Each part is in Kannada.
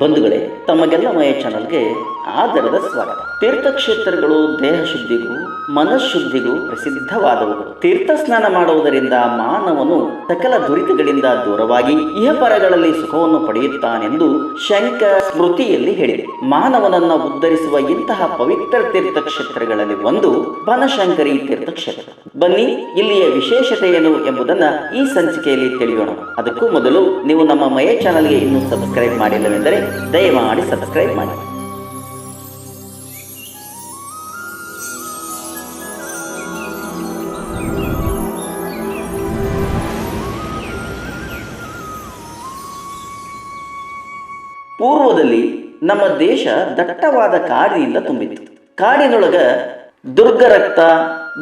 ಬಂಧುಗಳೇ, ತಮಗೆಲ್ಲ ಮಯ ಚಾನಲ್ಗೆ ಆದರದ ಸ್ವಾಗತ. ತೀರ್ಥಕ್ಷೇತ್ರಗಳು ದೇಹ ಶುದ್ಧಿಗೂ, ಮನಃಶುದ್ಧಿಗೂ ಪ್ರಸಿದ್ಧವಾದವು ತೀರ್ಥ ಸ್ನಾನ ಮಾಡುವುದರಿಂದ ಮಾನವನು ಸಕಲ ದುರಿತಗಳಿಂದ ದೂರವಾಗಿ ಇಹಪರಗಳಲ್ಲಿ ಸುಖವನ್ನು ಪಡೆಯುತ್ತಾನೆಂದು ಶಂಕ ಸ್ಮೃತಿಯಲ್ಲಿ ಹೇಳಿದೆ. ಮಾನವನನ್ನ ಉದ್ಧರಿಸುವ ಇಂತಹ ಪವಿತ್ರ ತೀರ್ಥಕ್ಷೇತ್ರಗಳಲ್ಲಿ ಒಂದು ಬನಶಂಕರಿ ತೀರ್ಥಕ್ಷೇತ್ರ ಬನ್ನಿ, ಇಲ್ಲಿಯ ವಿಶೇಷತೆ ಏನು ಎಂಬುದನ್ನ ಈ ಸಂಚಿಕೆಯಲ್ಲಿ ತಿಳಿಯೋಣ. ಅದಕ್ಕೂ ಮೊದಲು ನೀವು ನಮ್ಮ ಮಯ ಚಾನಲ್ಗೆ ಇನ್ನೂ ಸಬ್ಸ್ಕ್ರೈಬ್ ಮಾಡಿಲ್ಲವೆಂದರೆ ದಯಮಾಡಿ ಸಬ್ಸ್ಕ್ರೈಬ್ ಮಾಡಿ. ಪೂರ್ವದಲ್ಲಿ ನಮ್ಮ ದೇಶ ದಟ್ಟವಾದ ಕಾಡಿನಿಂದ ತುಂಬಿತ್ತು. ಕಾಡಿನೊಳಗ ದುರ್ಗರಕ್ತ,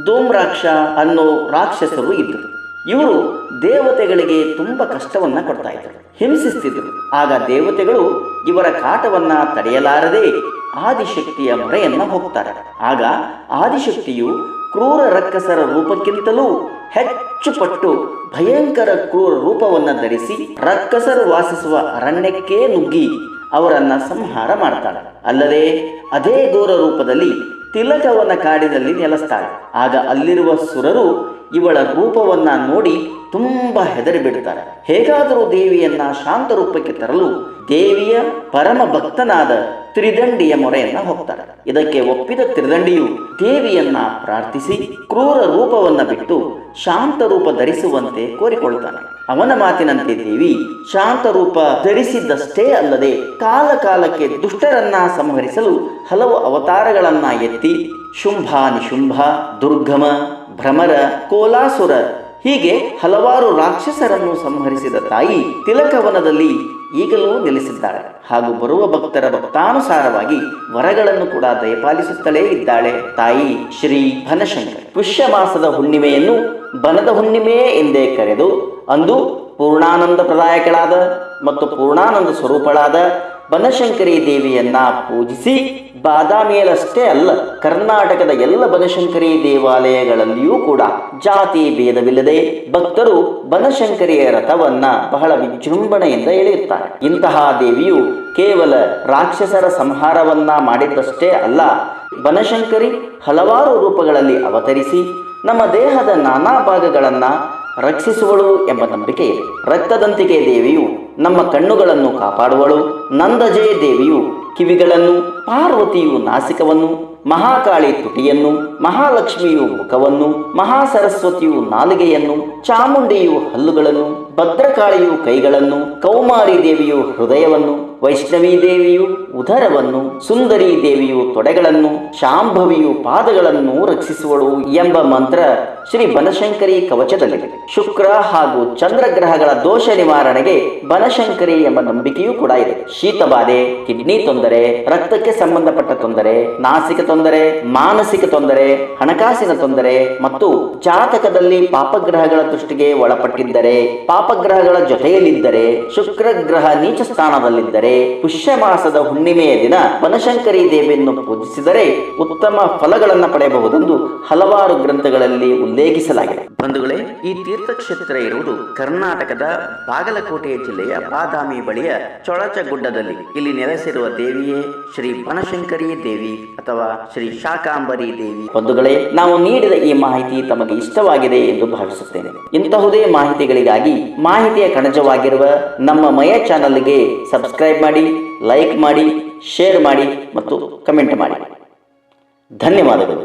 ಧೂಮ್ರಾಕ್ಷ ಅನ್ನೋ ರಾಕ್ಷಸರು ಇದ್ದರು. ಇವರು ದೇವತೆಗಳಿಗೆ ತುಂಬಾ ಕಷ್ಟವನ್ನ ಕೊಡ್ತಾ ಇದ್ದರು ಹಿಂಸಿಸ್ತಿದ್ರು. ಆಗ ದೇವತೆಗಳು ಇವರ ಕಾಟವನ್ನ ತಡೆಯಲಾರದೆ ಆದಿಶಕ್ತಿಯ ಮೊರೆಯನ್ನ ಹೋಗ್ತಾರೆ. ಆಗ ಆದಿಶಕ್ತಿಯು ಕ್ರೂರ ರಕ್ಕಸರ ರೂಪಕ್ಕಿಂತಲೂ ಹೆಚ್ಚು ಪಟ್ಟು ಭಯಂಕರ ಕ್ರೂರ ರೂಪವನ್ನು ಧರಿಸಿ ರಕ್ಕಸರು ವಾಸಿಸುವ ಅರಣ್ಯಕ್ಕೇ ನುಗ್ಗಿ ಅವರನ್ನ ಸಂಹಾರ ಮಾಡ್ತಾಳೆ. ಅಲ್ಲದೆ ಅದೇ ದೂರ ರೂಪದಲ್ಲಿ ತಿಲಕವನ ಕಾಡಿನಲ್ಲಿ ನೆಲೆಸ್ತಾಳೆ. ಆಗ ಅಲ್ಲಿರುವ ಸುರರು ಇವಳ ರೂಪವನ್ನ ನೋಡಿ ತುಂಬಾ ಹೆದರಿ ಬಿಡುತ್ತಾರೆ ಹೇಗಾದರೂ ದೇವಿಯನ್ನ ಶಾಂತ ರೂಪಕ್ಕೆ ತರಲು ದೇವಿಯ ಪರಮ ಭಕ್ತನಾದ ತ್ರಿದಂಡಿಯ ಮೊರೆಯನ್ನ ಹೋಗ್ತಾರೆ ಇದಕ್ಕೆ ಒಪ್ಪಿದ ತ್ರಿದಂಡಿಯು ದೇವಿಯನ್ನ ಪ್ರಾರ್ಥಿಸಿ ಕ್ರೂರ ರೂಪವನ್ನ ಬಿಟ್ಟು ಶಾಂತ ರೂಪ ಧರಿಸುವಂತೆ ಕೋರಿಕೊಳ್ಳುತ್ತಾನೆ. ಅವನ ಮಾತಿನಂತೆ ದೇವಿ ಶಾಂತ ರೂಪ ಧರಿಸಿದ್ದಷ್ಟೇ ಅಲ್ಲದೆ ಕಾಲ ಕಾಲಕ್ಕೆ ದುಷ್ಟರನ್ನ ಸಂಹರಿಸಲು ಹಲವು ಅವತಾರಗಳನ್ನ ಎತ್ತಿ ಶುಂಭ ನಿಶುಂಭ ದುರ್ಗಮ, ಭ್ರಮರ, ಕೋಲಾಸುರ ಹೀಗೆ ಹಲವಾರು ರಾಕ್ಷಸರನ್ನು ಸಂಹರಿಸಿದ ತಾಯಿ ತಿಲಕವನದಲ್ಲಿ ಈಗಲೂ ನೆಲೆಸಿದ್ದಾಳೆ. ಹಾಗೂ ಬರುವ ಭಕ್ತರ ಭಕ್ತಾನುಸಾರವಾಗಿ ವರಗಳನ್ನು ಕೂಡ ದಯಪಾಲಿಸುತ್ತಲೇ ಇದ್ದಾಳೆ ತಾಯಿ ಶ್ರೀ ಬನಶಂಕರ್ ಪುಷ್ಯ ಮಾಸದ ಹುಣ್ಣಿಮೆಯನ್ನು ಬನದ ಹುಣ್ಣಿಮೆ ಎಂದೇ ಕರೆದು ಅಂದು ಪೂರ್ಣಾನಂದ ಪ್ರದಾಯಕಳಾದ ಮತ್ತು ಪೂರ್ಣಾನಂದ ಸ್ವರೂಪಳಾದ ಬನಶಂಕರಿ ದೇವಿಯನ್ನ ಪೂಜಿಸಿ ಬಾದಾಮಿಯಲ್ಲಷ್ಟೇ ಅಲ್ಲ, ಕರ್ನಾಟಕದ ಎಲ್ಲ ಬನಶಂಕರಿ ದೇವಾಲಯಗಳಲ್ಲಿಯೂ ಕೂಡ ಜಾತಿ ಭೇದವಿಲ್ಲದೆ ಭಕ್ತರು ಬನಶಂಕರಿಯ ರಥವನ್ನ ಬಹಳ ವಿಜೃಂಭಣೆಯಿಂದ ಎಳೆಯುತ್ತಾರೆ. ಇಂತಹ ದೇವಿಯು ಕೇವಲ ರಾಕ್ಷಸರ ಸಂಹಾರವನ್ನ ಮಾಡಿದ್ದಷ್ಟೇ ಅಲ್ಲ, ಬನಶಂಕರಿ ಹಲವಾರು ರೂಪಗಳಲ್ಲಿ ಅವತರಿಸಿ ನಮ್ಮ ದೇಹದ ನಾನಾ ಭಾಗಗಳನ್ನ ರಕ್ಷಿಸುವಳು ಎಂಬ ನಂಬಿಕೆ ರಕ್ತದಂತಿಕೆ ದೇವಿಯು ನಮ್ಮ ಕಣ್ಣುಗಳನ್ನು ಕಾಪಾಡುವಳು. ನಂದಜಯ ದೇವಿಯು ಕಿವಿಗಳನ್ನು, ಪಾರ್ವತಿಯು ನಾಸಿಕವನ್ನು, ಮಹಾಕಾಳಿ ತುಟಿಯನ್ನು, ಮಹಾಲಕ್ಷ್ಮಿಯು ಮುಖವನ್ನು, ಮಹಾಸರಸ್ವತಿಯು ನಾಲಿಗೆಯನ್ನು, ಚಾಮುಂಡಿಯು ಹಲ್ಲುಗಳನ್ನು, ಭದ್ರಕಾಳಿಯು ಕೈಗಳನ್ನು, ಕೌಮಾರಿ ದೇವಿಯು ಹೃದಯವನ್ನು ವೈಷ್ಣವಿ ದೇವಿಯು ಉದರವನ್ನು, ಸುಂದರಿ ದೇವಿಯು ತೊಡೆಗಳನ್ನು, ಶಾಂಭವಿಯು ಪಾದಗಳನ್ನು ರಕ್ಷಿಸುವಳು ಎಂಬ ಮಂತ್ರ ಶ್ರೀ ಬನಶಂಕರಿ ಕವಚದಲ್ಲಿದೆ. ಶುಕ್ರ ಹಾಗೂ ಚಂದ್ರಗ್ರಹಗಳ ದೋಷ ನಿವಾರಣೆಗೆ ಬನಶಂಕರಿ ಎಂಬ ನಂಬಿಕೆಯೂ ಕೂಡ ಇದೆ. ಶೀತಬಾಧೆ ಕಿಡ್ನಿ ತೊಂದರೆ, ರಕ್ತಕ್ಕೆ ಸಂಬಂಧಪಟ್ಟ ತೊಂದರೆ, ನಾಸಿಕ ತೊಂದರೆ, ಮಾನಸಿಕ ತೊಂದರೆ, ಹಣಕಾಸಿನ ತೊಂದರೆ ಮತ್ತು ಜಾತಕದಲ್ಲಿ ಪಾಪಗ್ರಹಗಳ ದೃಷ್ಟಿಗೆ ಒಳಪಟ್ಟಿದ್ದರೆ, ಪಾಪಗ್ರಹಗಳ ಜೊತೆಯಲ್ಲಿದ್ದರೆ ಶುಕ್ರ ಗ್ರಹ ನೀಚ ಸ್ಥಾನದಲ್ಲಿದ್ದರೆ ಪುಷ್ಯ ಮಾಸದ ಹುಣ್ಣಿಮೆಯ ದಿನ ಬನಶಂಕರಿ ದೇವಿಯನ್ನು ಪೂಜಿಸಿದರೆ ಉತ್ತಮ ಫಲಗಳನ್ನು ಪಡೆಯಬಹುದೆಂದು ಹಲವಾರು ಗ್ರಂಥಗಳಲ್ಲಿ ಉಲ್ಲೇಖಿಸಲಾಗಿದೆ. ಬಂಧುಗಳೇ, ಈ ತೀರ್ಥಕ್ಷೇತ್ರ ಇರುವುದು ಕರ್ನಾಟಕದ ಬಾಗಲಕೋಟೆ ಜಿಲ್ಲೆಯ ಬಾದಾಮಿ ಬಳಿಯ ಚೊಳಚಗುಡ್ಡದಲ್ಲಿ. ಇಲ್ಲಿ ನೆಲೆಸಿರುವ ದೇವಿಯೇ ಶ್ರೀ ಬನಶಂಕರಿ ದೇವಿ ಅಥವಾ ಶ್ರೀ ಶಾಕಾಂಬರಿ ದೇವಿ. ಬಂಧುಗಳೇ, ನಾವು ನೀಡಿದ ಈ ಮಾಹಿತಿ ತಮಗೆ ಇಷ್ಟವಾಗಿದೆ ಎಂದು ಭಾವಿಸುತ್ತೇನೆ. ಇಂತಹುದೇ ಮಾಹಿತಿಗಳಿಗಾಗಿ ಮಾಹಿತಿಯ ಕಣಜವಾಗಿರುವ ನಮ್ಮ ಮಯ ಚಾನಲ್ಗೆ ಸಬ್ಸ್ಕ್ರೈಬ್ ಮಾಡಿ, ಲೈಕ್ ಮಾಡಿ, ಶೇರ್ ಮಾಡಿ ಮತ್ತು ಕಮೆಂಟ್ ಮಾಡಿ. ಧನ್ಯವಾದಗಳು.